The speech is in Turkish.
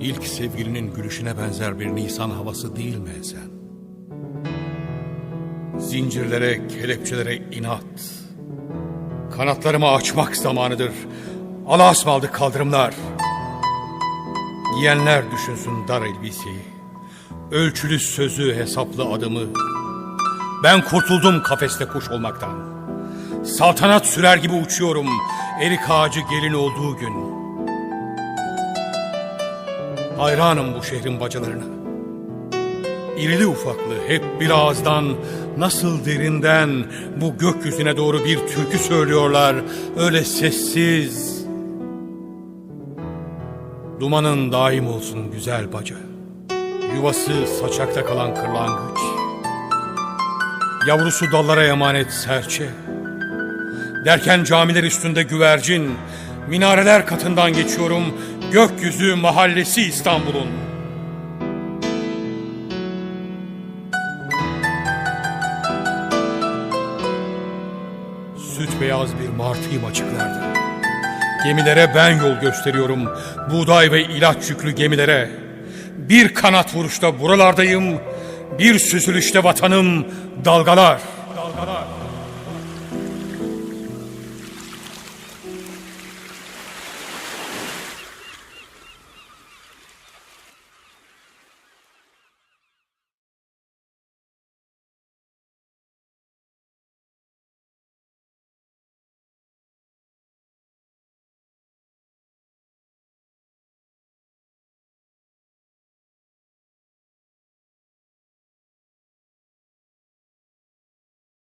İlk sevgilinin gülüşüne benzer bir Nisan havası değil mi sen? Zincirlere, kelepçelere inat. Kanatlarımı açmak zamanıdır. Allah'a ısmarladık kaldırımlar. Giyenler düşünsün dar elbiseyi. Ölçülü sözü, hesaplı adımı. Ben kurtuldum kafeste kuş olmaktan. Saltanat sürer gibi uçuyorum. Erik ağacı gelin olduğu gün. Hayranım bu şehrin bacalarına. İrili ufaklı hep bir ağızdan nasıl derinden bu gökyüzüne doğru bir türkü söylüyorlar öyle sessiz. Dumanın daim olsun güzel baca. Yuvası saçakta kalan kırlangıç. Yavrusu dallara emanet serçe. Derken camiler üstünde güvercin, minareler katından geçiyorum, gökyüzü mahallesi İstanbul'un. Süt beyaz bir martıyım açıklarda. Gemilere ben yol gösteriyorum, buğday ve ilaç yüklü gemilere. Bir kanat vuruşta buralardayım, bir süzülüşte vatanım dalgalar.